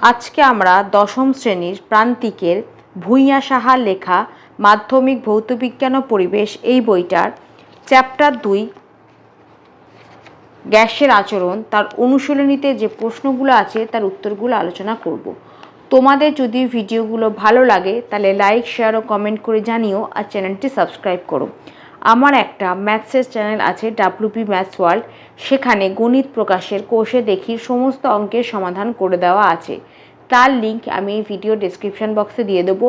আজকে আমরা দশম শ্রেণির প্রান্তিকের ভূঁইয়া সাহার লেখা মাধ্যমিক ভৌতবিজ্ঞান ও পরিবেশ এই বইটার চ্যাপ্টার দুই গ্যাসের আচরণ, তার অনুশীলনীতে যে প্রশ্নগুলো আছে তার উত্তরগুলো আলোচনা করব। তোমাদের যদি ভিডিওগুলো ভালো লাগে তাহলে লাইক শেয়ার ও কমেন্ট করে জানিও আর চ্যানেলটি সাবস্ক্রাইব করো। আমার একটা ম্যাথসের চ্যানেল আছে ডাব্লুপি ম্যাথস ওয়ার্ল্ড সেখানে গণিত প্রকাশের কোষে দেখি সমস্ত অঙ্কের সমাধান করে দেওয়া আছে। তার লিংক আমি এই ভিডিও ডেসক্রিপশন বক্সে দিয়ে দেবো।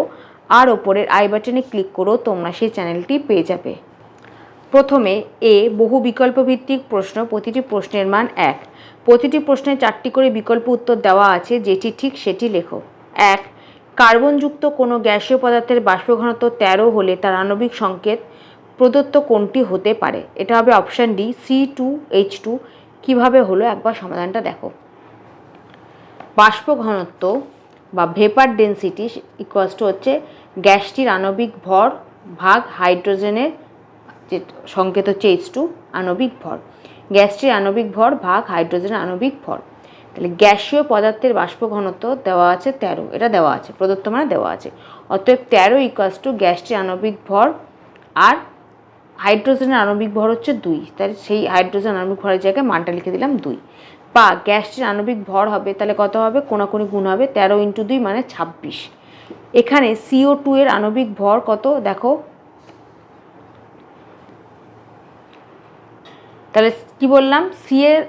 আর ওপরের আই বাটনে ক্লিক করো, তোমরা সেই চ্যানেলটি পেয়ে যাবে। প্রথমে এ বহু বিকল্প ভিত্তিক প্রশ্ন, প্রতিটি প্রশ্নের মান এক। প্রতিটি প্রশ্নে চারটি করে বিকল্প উত্তর দেওয়া আছে, যেটি ঠিক সেটি লেখো। এক, কার্বনযুক্ত কোনো গ্যাসীয় পদার্থের বাষ্প ঘনত্ব তেরো হলে তার আণবিক সংকেত প্রদত্ত কোনটি হতে পারে? এটা হবে option D C two H two কীভাবে হলো? একবার সমাধানটা দেখো। বাষ্প ঘনত্ব বা ভেপার ডেন্সিটি ইকুয়াস টু হচ্ছে গ্যাসটির আণবিক ভর ভাগ হাইড্রোজেনের যে সংকেত হচ্ছে এইচ টু আণবিক ভর। গ্যাসটির আণবিক ভর ভাগ হাইড্রোজেনের আণবিক ভর। তাহলে গ্যাসীয় পদার্থের বাষ্প ঘনত্ব দেওয়া আছে তেরো। এটা দেওয়া আছে, প্রদত্ত মানে দেওয়া আছে। অতএব তেরো ইকুয়াস টু গ্যাসটির আণবিক ভর আর হাইড্রোজেনের আণবিক ভর হচ্ছে দুই। তাহলে সেই হাইড্রোজেন আণবিক ভরের জায়গায় মানটা লিখে দিলাম দুই। বা গ্যাসটির আণবিক ভর হবে, তাহলে কত হবে? কোনাকুনি গুণ হবে তেরো ইন্টু দুই মানে ছাব্বিশ। এখানে সিও টু এর আণবিক ভর কত? দেখো। তাহলে কি বললাম? সি এর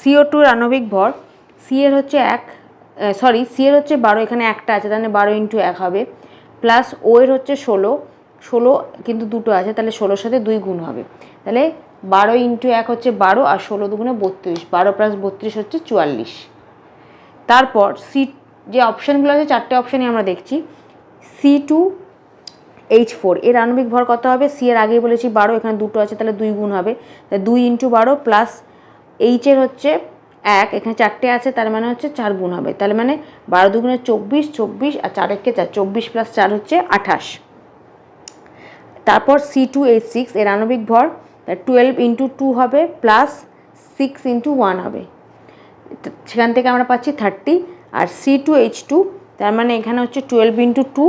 সিও টুর আণবিক ভর সি এর হচ্ছে এক সরি সি এর হচ্ছে বারো, এখানে একটা আছে, তাহলে বারো ইন্টু এক হবে। প্লাস ও এর হচ্ছে ষোলো। ষোলো কিন্তু দুটো আছে, তাহলে ষোলোর সাথে দুই গুণ হবে। তাহলে বারো ইন্টু এক হচ্ছে বারো আর ষোলো দুগুণে বত্রিশ। বারো প্লাস বত্রিশ হচ্ছে চুয়াল্লিশ। তারপর সি যে অপশানগুলো আছে, চারটে অপশানই আমরা দেখছি। সি টু এইচ ফোর এর আণবিক ভর কত হবে? সি এর আগেই বলেছি বারো, এখানে দুটো আছে, তাহলে দুই গুণ হবে। দুই ইন্টু বারো প্লাস এইচের হচ্ছে এক, এখানে চারটে আছে, তার মানে হচ্ছে চার গুণ হবে। তাহলে মানে বারো দুগুণে চব্বিশ চব্বিশ আর চার একে চার, চব্বিশ প্লাস চার হচ্ছে আঠাশ। তারপর সি টু এইচ সিক্স এর আণবিক ভর টুয়েলভ ইন্টু টু হবে প্লাস সিক্স ইন্টু ওয়ান হবে। সেখান থেকে আমরা পাচ্ছি থার্টি আর সি টু এইচ টু তার মানে এখানে হচ্ছে twelve into two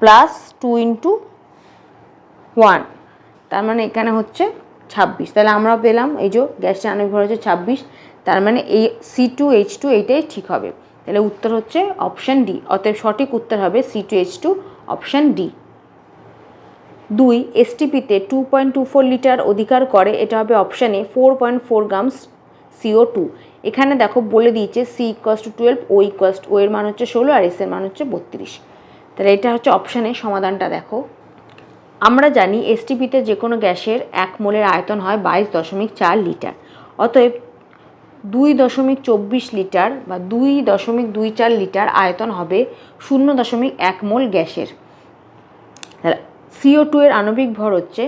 plus two into one তার মানে এখানে হচ্ছে ছাব্বিশ। তাহলে আমরা পেলাম, এই যে গ্যাসটা আণবিক ভর হচ্ছে ছাব্বিশ, তার মানে এই সি টু এইচ টু এইটাই ঠিক হবে। তাহলে উত্তর হচ্ছে অপশান ডি অতএব সঠিক উত্তর হবে C two H two option D দুই এসটিপিতে two point two four litre অধিকার করে, এটা হবে অপশানে four point four grams CO two এখানে দেখো বলে দিয়েছে C equals to twelve O equals ও এর মান হচ্ছে ষোলো আর এস এর মান হচ্ছে বত্রিশ। তাহলে এটা হচ্ছে অপশানে সমাধানটা দেখো। আমরা জানি এসটিপিতে যে কোনো গ্যাসের এক মোলের আয়তন হয় বাইশ দশমিক চার লিটার। অতএব দুই দশমিক চব্বিশ লিটার বা দুই দশমিক দুই চার লিটার আয়তন হবে শূন্য দশমিক এক মোল গ্যাসের। সিও টু এর আণবিক ভর হচ্ছে,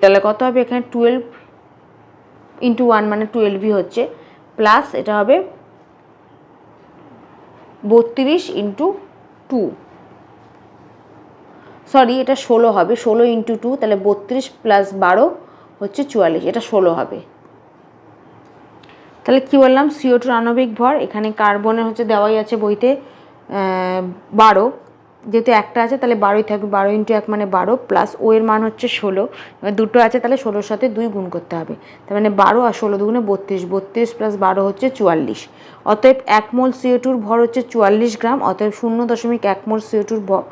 তাহলে কত হবে এখানে টুয়েলভ ইন্টু ওয়ান মানে টুয়েলভই হচ্ছে প্লাস এটা হবে বত্রিশ ইন্টু টু সরি এটা ষোলো হবে, ষোলো ইন্টু টু তাহলে বত্রিশ প্লাস বারো হচ্ছে চুয়াল্লিশ, এটা ষোলো হবে। তাহলে কী বললাম? সিও টুর আণবিক ভর, এখানে কার্বনের হচ্ছে দেওয়াই আছে বইতে বারো। যেহেতু একটা আছে, তাহলে বারোই থাকবে বারো ইন্টু এক মানে বারো প্লাস ও এর মান হচ্ছে ষোলো। দুটো আছে, তাহলে ষোলোর সাথে দুই গুণ করতে হবে। তার মানে বারো আর ষোলো দুগুণে বত্রিশ বত্রিশ প্লাস বারো হচ্ছে চুয়াল্লিশ। অতএব এক মোল সিও টুর ভর হচ্ছে চুয়াল্লিশ গ্রাম, অতএব শূন্য দশমিক এক মোল সিও টুর ভর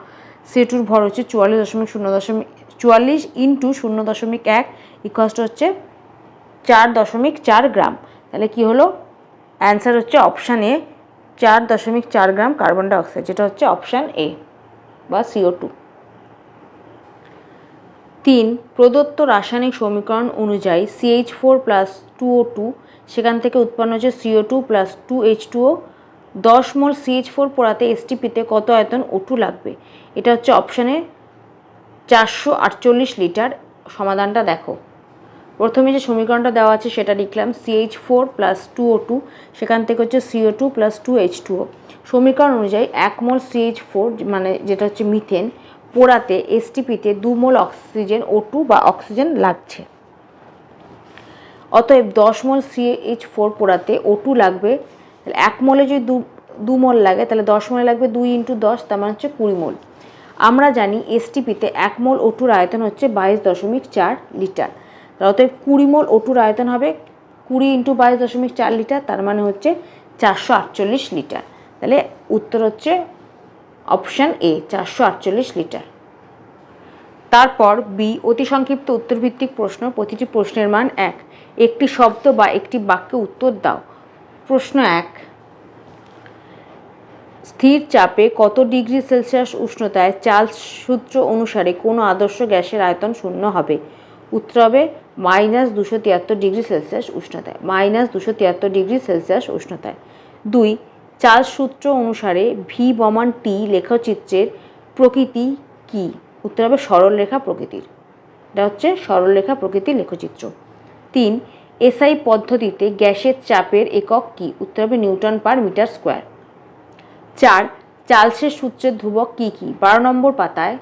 সিও টুর ভর হচ্ছে চুয়াল্লিশ দশমিক শূন্য দশমিক, চুয়াল্লিশ ইন্টু শূন্য দশমিক এক ইকস্ট হচ্ছে চার দশমিক চার গ্রাম। তাহলে কি হলো? অ্যান্সার হচ্ছে অপশান এ চার দশমিক চার গ্রাম কার্বন ডাইঅক্সাইড যেটা হচ্ছে অপশান এ বা সিও টু তিন, প্রদত্ত রাসায়নিক সমীকরণ অনুযায়ী CH four plus two O two সেখান থেকে উৎপন্ন হচ্ছে CO two plus two H two O দশ মোল সিএইচ ফোর পোড়াতে এসটিপিতে কত আয়তন ও টু লাগবে? এটা হচ্ছে অপশানে চারশো আটচল্লিশ লিটার, সমাধানটা দেখো। প্রথমে যে সমীকরণটা দেওয়া আছে সেটা লিখলাম CH four plus two O two সেখান থেকে হচ্ছে CO two plus two H two O সমীকরণ অনুযায়ী এক মোল সিএইচ ফোর মানে যেটা হচ্ছে মিথেন পোড়াতে এসটিপিতে দু মোল অক্সিজেন ও টু বা অক্সিজেন লাগছে। অতএব দশ মোল সিএইচ ফোর পোড়াতে ও টু লাগবে এক মোলে যদি দু দু মোল লাগে, তাহলে দশ মোলে লাগবে দুই ইন্টু দশ, তার মানে হচ্ছে কুড়ি মোল। আমরা জানি এসটিপিতে এক মোল টুর আয়তন হচ্ছে বাইশ দশমিক চার লিটার। অতএব কুড়ি মোল ওটুর আয়তন হবে কুড়ি ইন্টু বাইশ দশমিক চার লিটার, তার মানে হচ্ছে চারশো আটচল্লিশ লিটার। তাহলে উত্তর হচ্ছে অপশান এ, চারশো আটচল্লিশ লিটার। তারপর বি অতি সংক্ষিপ্ত উত্তরভিত্তিক প্রশ্ন, প্রতিটি প্রশ্নের মান এক। একটি শব্দ বা একটি বাক্যে উত্তর দাও। প্রশ্ন এক, স্থির চাপে কত ডিগ্রি সেলসিয়াস উষ্ণতায় চার্লস সূত্র অনুসারে কোনো আদর্শ গ্যাসের আয়তন শূন্য হবে? উত্তর হবে মাইনাস দুশো তিয়াত্তর ডিগ্রি সেলসিয়াস উষ্ণতায়। মাইনাস দুশো তিয়াত্তর ডিগ্রি সেলসিয়াস উষ্ণতায়। দুই চার্লস সূত্র অনুসারে ভি বমান টি লেখচিত্রের প্রকৃতি কি? উত্তর হবে সরলরেখা প্রকৃতির। এটা হচ্ছে সরলরেখা প্রকৃতির লেখচিত্র। তিন, এসআই পদ্ধতিতে গ্যাসের চাপের একক কি? উত্তর হবে নিউটন পার মিটার স্কোয়ার। চার চার্লসের সূত্রের ধ্রুবক কি কি? বারো নম্বর পাতায়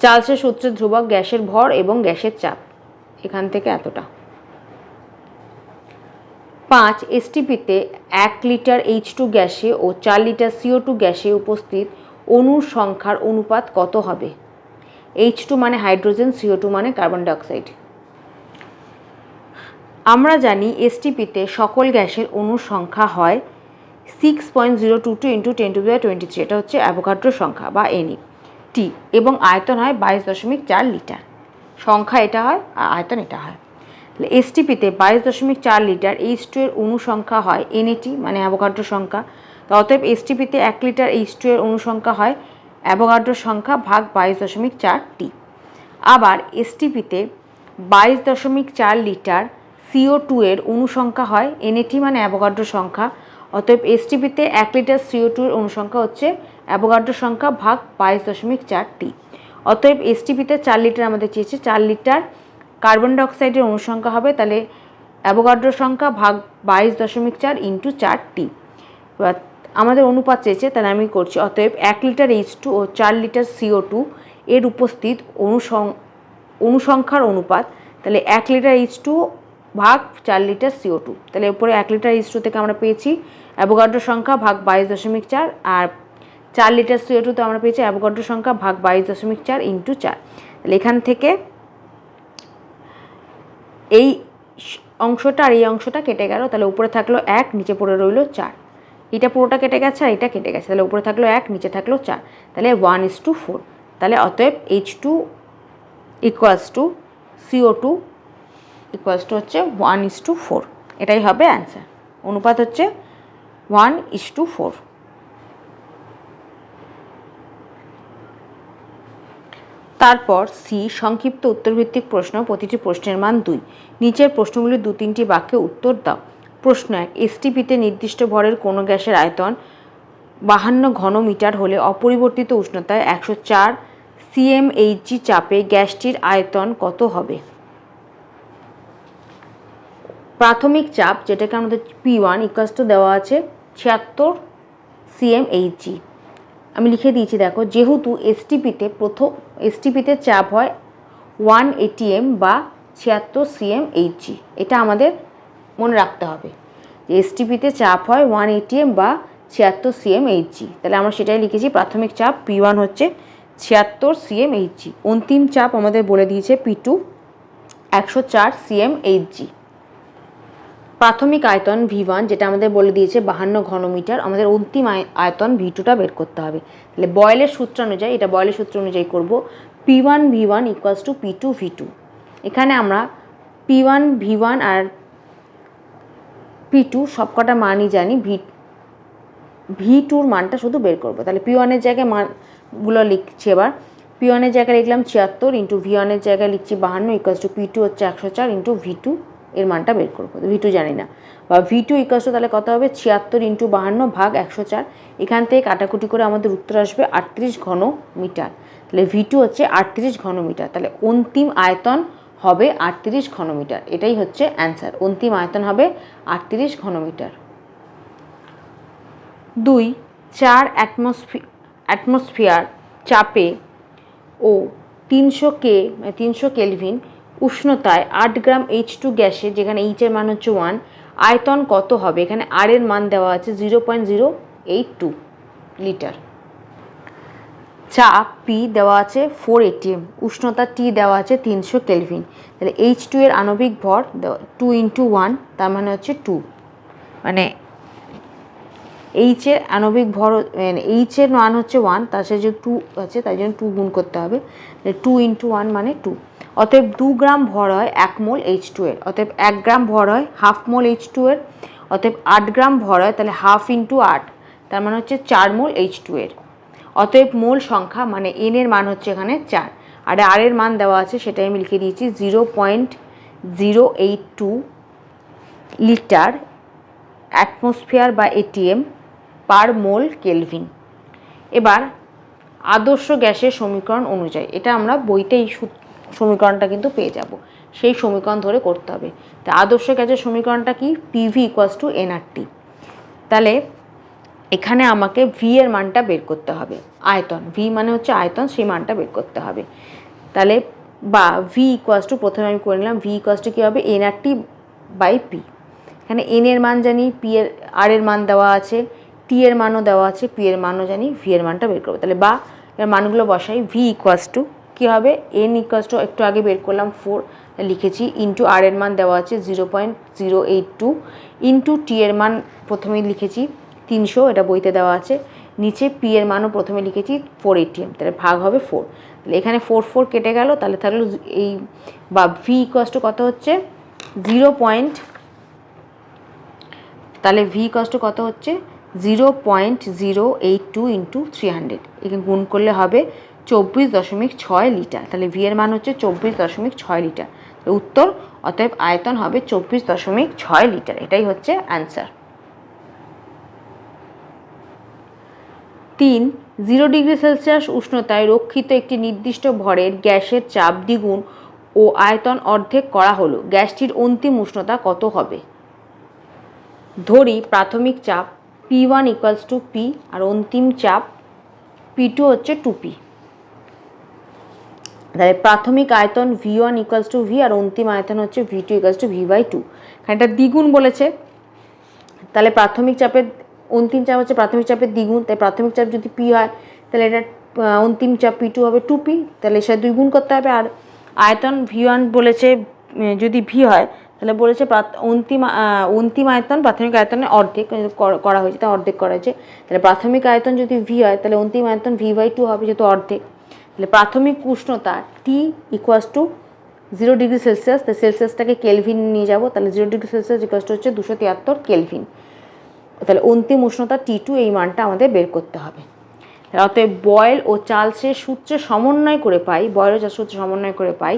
চার্লসের সূত্রের ধ্রুবক গ্যাসের ভর এবং গ্যাসের চাপ। এখান থেকে এতটা। পাঁচ এসটিপিতে এক লিটার এইচ টু গ্যাসে ও চার লিটার সিও টু গ্যাসে উপস্থিত অণুর সংখ্যার অনুপাত কত হবে? এইচ টু মানে হাইড্রোজেন সিও টু মানে কার্বন ডাইঅক্সাইড। আমরা জানি এসটিপিতে সকল গ্যাসের অণুর সংখ্যা হয় six point zero two two into ten to twenty three এটা হচ্ছে অ্যাভোকাড্রো সংখ্যা বা এনই টি এবং আয়তন হয় বাইশ দশমিক চার লিটার। সংখ্যা এটা হয় আর আয়তন এটা হয়। তাহলে এসটিপিতে বাইশ দশমিক চার লিটার এইচ টু এর অণু সংখ্যা হয় এনএটি মানে অ্যাভোকাড্রো সংখ্যা। তো অতএব এসটিপিতে এক লিটার এইচ টু এর অণু সংখ্যা হয় অ্যাভোকাড্রো সংখ্যা ভাগ বাইশ দশমিক চার টি আবার এসটিপিতে বাইশ দশমিক চার লিটার সিও টু এর অনুসংখ্যা হয় এনএটি মানে অ্যাভোগাড্রো সংখ্যা। অতএব এসটিপিতে এক লিটার সিও টু এর অনুসংখ্যা হচ্ছে অ্যাভোগাড্রো সংখ্যা ভাগ বাইশ দশমিক চার টি অতএব এসটিপিতে চার লিটার আমাদের চেয়েছে, চার লিটার কার্বন ডাইঅক্সাইডের অনুসংখ্যা হবে, তাহলে অ্যাভোগাড্রো সংখ্যা ভাগ বাইশ দশমিক চার ইন্টু চার টি এবার আমাদের অনুপাত চেয়েছে, তাহলে আমি করছি, অতএব এক লিটার এইচ টু ও চার লিটার সিও টু এর উপস্থিত অনুসং, অনুসংখ্যার অনুপাত, তাহলে এক লিটার এইচ টু ভাগ চার লিটার সিও টু তাহলে উপরে এক লিটার টু থেকে আমরা পেয়েছি অ্যাভোগাড্রো সংখ্যা ভাগ বাইশ দশমিক চার আর চার লিটার সিও তো আমরা পেয়েছি অ্যাভোগাড্রো সংখ্যা ভাগ বাইশ দশমিক চার ইন্টু চার। তাহলে এখান থেকে এই অংশটা আর এই অংশটা কেটে গেল, তাহলে উপরে থাকল এক, নিচে পড়ে রইল চার। এটা পুরোটা কেটে গেছে আর এটা কেটে গেছে, তাহলে উপরে থাকল এক, নিচে থাকল চার। তাহলে ওয়ান ইস টু ফোর তাহলে অতএব H two equals to CO two equals to হচ্ছে ওয়ান ইস টু ফোর এটাই হবে অ্যান্সার অনুপাত হচ্ছে ওয়ান ইস টু ফোর তারপর সি সংক্ষিপ্ত উত্তরভিত্তিক প্রশ্ন, প্রতিটি প্রশ্নের মান দুই। নিচের প্রশ্নগুলি দু তিনটি বাক্যে উত্তর দাও। প্রশ্ন এক এসটিপিতে নির্দিষ্ট ভরের কোনো গ্যাসের আয়তন বাহান্ন ঘন মিটার হলে অপরিবর্তিত উষ্ণতায় একশো চার সিএমএইচজি চাপে গ্যাসটির আয়তন কত হবে? প্রাথমিক চাপ, যেটাকে আমাদের পি ওয়ান ইকাস টু দেওয়া আছে, ছিয়াত্তর সিএমএইচজি আমি লিখে দিয়েছি, দেখো, যেহেতু এসটিপিতে প্রথম এসটিপিতে চাপ হয় ওয়ান এটিএম বা ছিয়াত্তর সিএমএইচজি এটা আমাদের মনে রাখতে হবে। যে এসটিপিতে চাপ হয় ওয়ান এটিএম বা ছিয়াত্তর সিএমএইচজি তাহলে আমরা সেটাই লিখেছি, প্রাথমিক চাপ পি ওয়ান হচ্ছে ছিয়াত্তর সিএমএইচজি অন্তিম চাপ আমাদের বলে দিয়েছে পি টু একশো চার সিএমএইচজি প্রাথমিক আয়তন ভি ওয়ান যেটা আমাদের বলে দিয়েছে বাহান্ন ঘনমিটার, আমাদের অন্তিম আয়- আয়তন ভি টুটা বের করতে হবে। তাহলে বয়েলের সূত্র অনুযায়ী, এটা বয়েলের সূত্র অনুযায়ী করব P one V one equals to P two V two এখানে আমরা পি ওয়ান ভি ওয়ান আর পি টু সবকটা মানই জানি ভি ভি টুর মানটা শুধু বের করব। তাহলে পি ওয়ানের জায়গায় মানগুলো লিখছি এবার। পি ওয়ানের জায়গায় লিখলাম ছিয়াত্তর ইন্টু ভি ওয়ানের জায়গায় লিখছি বাহান্ন ইকুয়ালস টু পি টু হচ্ছে একশো চার ইন্টু ভি টু এর মানটা বের করব। ভি টু জানি না। বা ভি টু ইকুয়ালস তাহলে কত হবে? ছিয়াত্তর ইন্টু বাহান্ন ভাগ একশো চার। এখান থেকে কাটাকুটি করে আমাদের উত্তর আসবে আটত্রিশ ঘন মিটার তাহলে ভি টু হচ্ছে আটত্রিশ ঘন মিটার তাহলে অন্তিম আয়তন হবে আটত্রিশ ঘনমিটার। এটাই হচ্ছে অ্যান্সার অন্তিম আয়তন হবে আটত্রিশ ঘনমিটার। দুই, চার অ্যাটমসফি অ্যাটমসফিয়ার চাপে ও তিনশো কে, তিনশো কেলভিন উষ্ণতায় আট গ্রাম এইচ টু গ্যাসে, যেখানে এইচের মান হচ্ছে ওয়ান আয়তন কত হবে? এখানে আর এর মান দেওয়া আছে zero point zero eight two litre চাপ পি দেওয়া আছে ফোর এটিএম উষ্ণতা টি দেওয়া আছে তিনশো কেলভিন তাহলে এইচ টু এর আণবিক ভর টু ইন্টু ওয়ান তার মানে হচ্ছে টু মানে এইচের আণবিক ভর মানে এইচের মান হচ্ছে ওয়ান তার সাথে যে টু আছে, তাই জন্য টু গুণ করতে হবে। টু ইন্টু ওয়ান মানে টু অতএব দু গ্রাম ভর হয় এক মোল এইচ টু এর। অতএব এক গ্রাম ভর হয় হাফ মোল এইচ টু এর। অতএব আট গ্রাম ভর হয় তাহলে হাফ ইন্টু আট, তার মানে হচ্ছে চার মোল এইচ টু এর। অতএব মোল সংখ্যা মানে এন এর মান হচ্ছে এখানে চার। আর আর এর মান দেওয়া আছে, সেটাই আমি লিখে দিয়েছি zero point zero eight two litre atmosphere বা এটিএম পার মোল কেলভিন এবার আদর্শ গ্যাসের সমীকরণ অনুযায়ী, এটা আমরা বইতেই সমীকরণটা কিন্তু পেয়ে যাব। সেই সমীকরণ ধরে করতে হবে। তা আদর্শ গ্যাসের সমীকরণটা কি? পিভি ইকুয়াস টু এনআরটি তাহলে এখানে আমাকে ভি এর মানটা বের করতে হবে। আয়তন। ভি মানে হচ্ছে আয়তন, সেই মানটা বের করতে হবে। তাহলে বা ভি ইকুয়াস টু প্রথমে আমি করে নিলাম। ভি ইকুয়াস টু কী হবে? এনআরটি বাই পি এখানে এন এর মান জানি পি এর আর এর মান দেওয়া আছে টি এর মানও দেওয়া আছে পি এর মানও জানি ভি এর মানটা বের করব। তাহলে বা এর মানগুলো বসাই ভি ইকুয়াস টু কী হবে? এন ইকুয়াস টু একটু আগে বের করলাম ফোর লিখেছি ইন্টু আর এর মান দেওয়া আছে zero point zero eight two into T এর মান প্রথমেই লিখেছি তিনশো, এটা বইতে দেওয়া আছে, নিচে পি এর মানও প্রথমে লিখেছি ফোর এইটিএম তাহলে ভাগ হবে ফোর তাহলে এখানে ফোর ফোর কেটে গেল, তাহলে থাকল এই বা ভি ইকস্ট কত হচ্ছে? জিরো পয়েন্ট তাহলে ভি কষ্ট কত হচ্ছে? Zero point zero eight two into three hundred এখানে গুণ করলে হবে চব্বিশ দশমিক ছয় লিটার। তাহলে ভি এর মান হচ্ছে চব্বিশ দশমিক ছয় লিটার। উত্তর, অতএব আয়তন হবে চব্বিশ দশমিক ছয় লিটার। এটাই হচ্ছে অ্যান্সার তিন জিরো ডিগ্রি সেলসিয়াস উষ্ণতায় রক্ষিত একটি নির্দিষ্ট ভরের গ্যাসের চাপ দ্বিগুণ ও আয়তন অর্ধেক করা হলো। গ্যাসটির অন্তিম উষ্ণতা কত হবে? ধরি, প্রাথমিক চাপ P one equals to P আর অন্তিম চাপ পি টু হচ্ছে টু পি তাহলে প্রাথমিক আয়তন V one equals to V আর অন্তিম আয়তন হচ্ছে V two equals to V by two এটা দ্বিগুণ বলেছে। তাহলে প্রাথমিক চাপের, অন্তিম চাপ হচ্ছে প্রাথমিক চাপের দ্বিগুণ, তাই প্রাথমিক চাপ যদি পি হয়, তাহলে এটা অন্তিম চাপ পি টু হবে টু পি তাহলে সেটা দুই গুণ করতে হবে। আর আয়তন ভি ওয়ান বলেছে যদি ভি হয়, তাহলে বলেছে অন্তিম অন্তিম আয়তন প্রাথমিক আয়তনের অর্ধেক করা হয়েছে তা অর্ধেক করা হয়েছে। তাহলে প্রাথমিক আয়তন যদি ভি হয়, তাহলে অন্তিম আয়তন ভি বাই টু হবে, যেহেতু অর্ধেক। তাহলে প্রাথমিক উষ্ণতা T equals to zero degree Celsius তাই সেলসিয়াসটাকে কেলভিন নিয়ে যাব, তাহলে zero degree Celsius equals to হচ্ছে দুশো তিয়াত্তর কেলভিন তাহলে অন্তিম উষ্ণতা টি টু এই মানটা আমাদের বের করতে হবে। অতএব বয়েল ও চার্লসের সূত্রে সমন্বয় করে পাই বয়েল ও চার্লস সূত্রে সমন্বয় করে পাই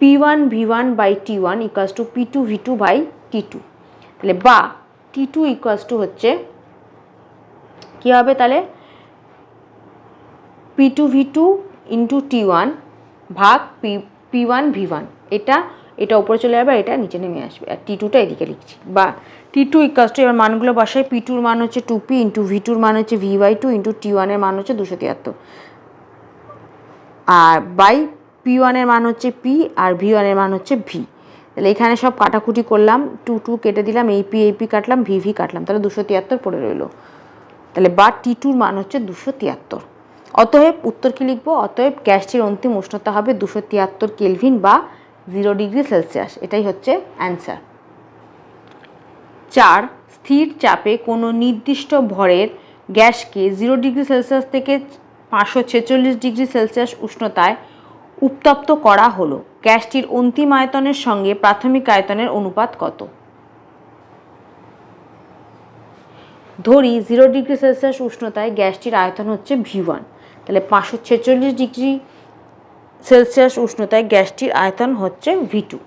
P one V one by T one equals to P two V two by T two তাহলে বা টি টু ইকুয়াস টু হচ্ছে, কী হবে তাহলে? P two V two into T one ভাগ P P one V one এটা এটা উপরে চলে যাবে এটা নিচে নেমে আসবে। আর টি টুটা এদিকে লিখছি। বা টি টু ইকাস টু এবার মানগুলো বসাই। পি টুর মান হচ্ছে টু পি ইন্টু ভি টুর মান হচ্ছে V by two into T ওয়ানের মান হচ্ছে দুশো তিয়াত্তর। আর বাই পি ওয়ানের মান হচ্ছে পি আর ভি ওয়ানের মান হচ্ছে ভি তাহলে এখানে সব কাটাকুটি করলাম। টু টু কেটে দিলাম। এই পি এই পি কাটলাম। ভি ভি কাটলাম। তাহলে দুশো তিয়াত্তর পড়ে রইল। তাহলে বা টি টুর মান হচ্ছে দুশো তিয়াত্তর। অতএব উত্তর কী লিখব? অতএব গ্যাসটির অন্তিম উষ্ণতা হবে দুশো তিয়াত্তর কেলভিন বা জিরো ডিগ্রি সেলসিয়াস। এটাই হচ্ছে অ্যান্সার। চার, স্থির চাপে কোনো নির্দিষ্ট ভরের গ্যাসকে জিরো ডিগ্রি সেলসিয়াস থেকে পাঁচশো ছেচল্লিশ ডিগ্রি সেলসিয়াস উষ্ণতায় উত্তপ্ত করা হলো। গ্যাসটির অন্তিম আয়তনের সঙ্গে প্রাথমিক আয়তনের অনুপাত কত? ধরি, জিরো ডিগ্রি সেলসিয়াস উষ্ণতায় গ্যাসটির আয়তন হচ্ছে ভি ওয়ান। তাহলে পাঁচশো ছেচল্লিশ ডিগ্রি সেলসিয়াস উষ্ণতায় গ্যাসটির আয়তন হচ্ছে ভি টু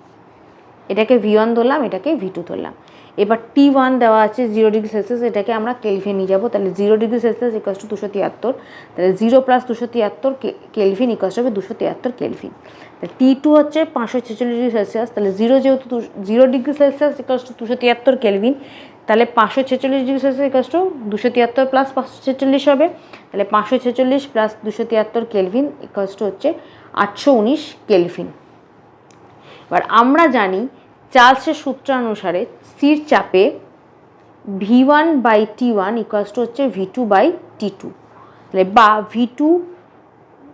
এটাকে ভি ওয়ান ধরলাম, এটাকে ভি টু ধরলাম। এবার টি ওয়ান দেওয়া আছে জিরো ডিগ্রি সেলসিয়াস এটাকে আমরা কেলভিন নিয়ে যাব। তাহলে zero degree Celsius equals to দুশো তিয়াত্তর। তাহলে জিরো প্লাস দুশো তিয়াত্তর কেলভিন ইকাস হবে দুশো তিয়াত্তর কেলভিন তাহলে টি টু হচ্ছে পাঁচশো ছেচল্লিশ ডিগ্রি সেলসিয়াস তাহলে জিরো যেহেতু zero degree Celsius equals to দুশো তিয়াত্তর কেলভিন তাহলে পাঁচশো ছেচল্লিশ ডিগ্রি সেলসিয়াস ইকাস টু দুশো তিয়াত্তর প্লাস পাঁচশো ছেচল্লিশ হবে। তাহলে পাঁচশো ছেচল্লিশ প্লাস দুশো তিয়াত্তর কেলভিন ইকাস টু হচ্ছে আটশো উনিশ কেলভিন এবার আমরা জানি চার্লসের সূত্রানুসারে স্থির চাপে V one by T one equals to হচ্ছে V two by T two তাহলে বা V two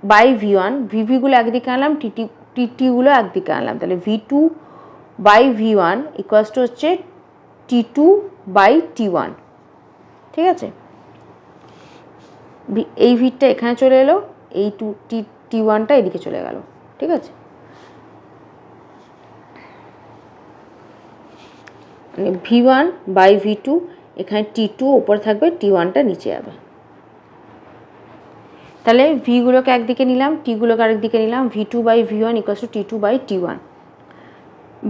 by V one ভিভিগুলো একদিকে আনলাম টিটি টিটিগুলো একদিকে আনলাম। তাহলে V two by V one equals to হচ্ছে T two by T one ঠিক আছে? ভি- এই ভিটটা এখানে চলে এলো, এই টু, টি টি ওয়ানটা এদিকে চলে গেল, ঠিক আছে? মানে V one by V two, এখানে টি টু ওপরে থাকবে, টি ওয়ানটা নিচে যাবে। তাহলে ভিগুলোকে একদিকে নিলাম, টিগুলোকে আরেকদিকে নিলাম, V two by V one equals to T two by T one.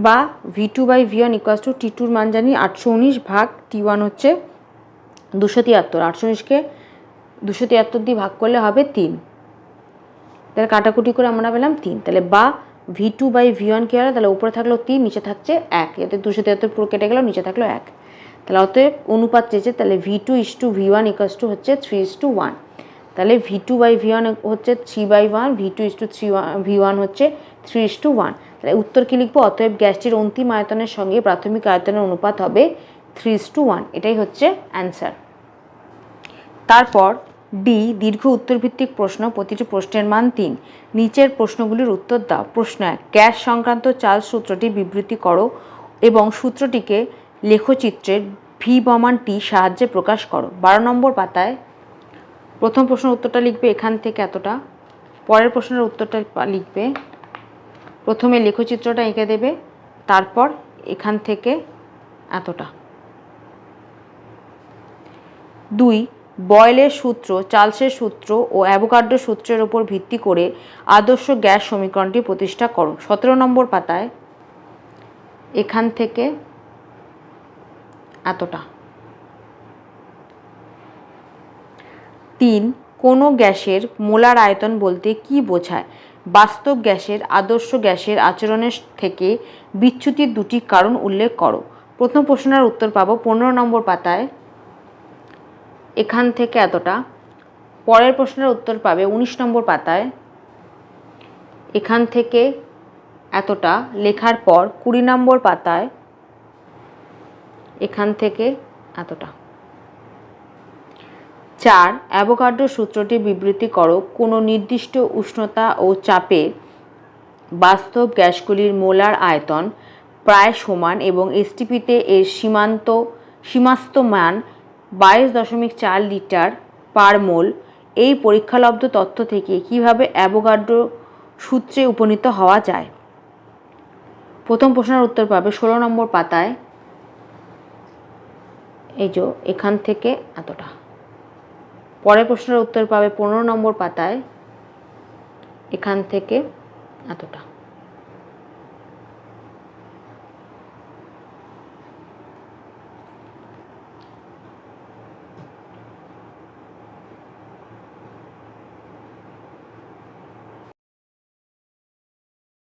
বা V two by V one equals to T টুর মান জানি আটশো উনিশ ভাগ টি ওয়ান হচ্ছে দুশো তিয়াত্তর, আটশো উনিশকে দুশো তিয়াত্তর দিয়ে ভাগ করলে হবে তিন। তাহলে কাটাকুটি করে আমরা পেলাম তিন। তাহলে বা V two by V one কী হলো? তাহলে উপরে থাকল তিন, নিচে থাকছে এক। এতে দুশো তিয়াত্তর পুরো কেটে গেল, নিচে থাকল এক। তাহলে অতএব অনুপাত চেয়েছে, তাহলে V two is to V one equals two হচ্ছে থ্রি ইস টু ওয়ান তাহলে V two by V one হচ্ছে three by one V two is to two one one V one three is to two তাহলে উত্তর কী লিখব? অতএব গ্যাসটির অন্তিম আয়তনের সঙ্গে প্রাথমিক আয়তনের অনুপাত হবে থ্রি ইস টু ওয়ান এটাই হচ্ছে অ্যান্সার তারপর ডি, দীর্ঘ উত্তরভিত্তিক প্রশ্ন, প্রতিটি প্রশ্নের মান তিন। নিচের প্রশ্নগুলির উত্তর দাও। প্রশ্ন এক, গ্যাস সংক্রান্ত চাল সূত্রটি বিবৃতি করো এবং সূত্রটিকে লেখচিত্রের ভি বমানটি সাহায্যে প্রকাশ করো। বারো নম্বর পাতায় প্রথম প্রশ্নের উত্তরটা লিখবে এখান থেকে এতটা। পরের প্রশ্নের উত্তরটা লিখবে। প্রথমে লেখচিত্রটা এঁকে দেবে, তারপর এখান থেকে এতটা। দুই বয়েলের সূত্র, চার্লসের সূত্র ও অ্যাভোকাড্রো সূত্রের ওপর ভিত্তি করে আদর্শ গ্যাস সমীকরণটি প্রতিষ্ঠা করো সতেরো নম্বর পাতায় এখান থেকে এতটা। তিন, কোনো গ্যাসের মোলার আয়তন বলতে কি বোঝায়? বাস্তব গ্যাসের, আদর্শ গ্যাসের আচরণের থেকে বিচ্যুতির দুটি কারণ উল্লেখ করো। প্রথম প্রশ্নের উত্তর পাবো। পনেরো নম্বর পাতায় এখান থেকে এতটা। পরের প্রশ্নের উত্তর পাবে উনিশ নম্বর পাতায়। এখান থেকে এতটা লেখার পর কুড়ি নম্বর পাতায় এখান থেকে এতটা। চার অ্যাভোকাড্রো সূত্রটি বিবৃতি করো, কোনো নির্দিষ্ট উষ্ণতা ও চাপে বাস্তব গ্যাসগুলির মোলার আয়তন প্রায় সমান এবং এসটিপিতে এর সীমান্ত সীমাস্ত মান বাইশ দশমিক চার লিটার পার মোল। এই পরীক্ষালব্ধ তথ্য থেকে কীভাবে অ্যাভোগাড্রো সূত্রে উপনীত হওয়া যায়? প্রথম প্রশ্নের উত্তর পাবে ষোলো নম্বর পাতায়। এই যে, এখান থেকে এতটা। পরের প্রশ্নের উত্তর পাবে পনেরো নম্বর পাতায়। এখান থেকে এতটা।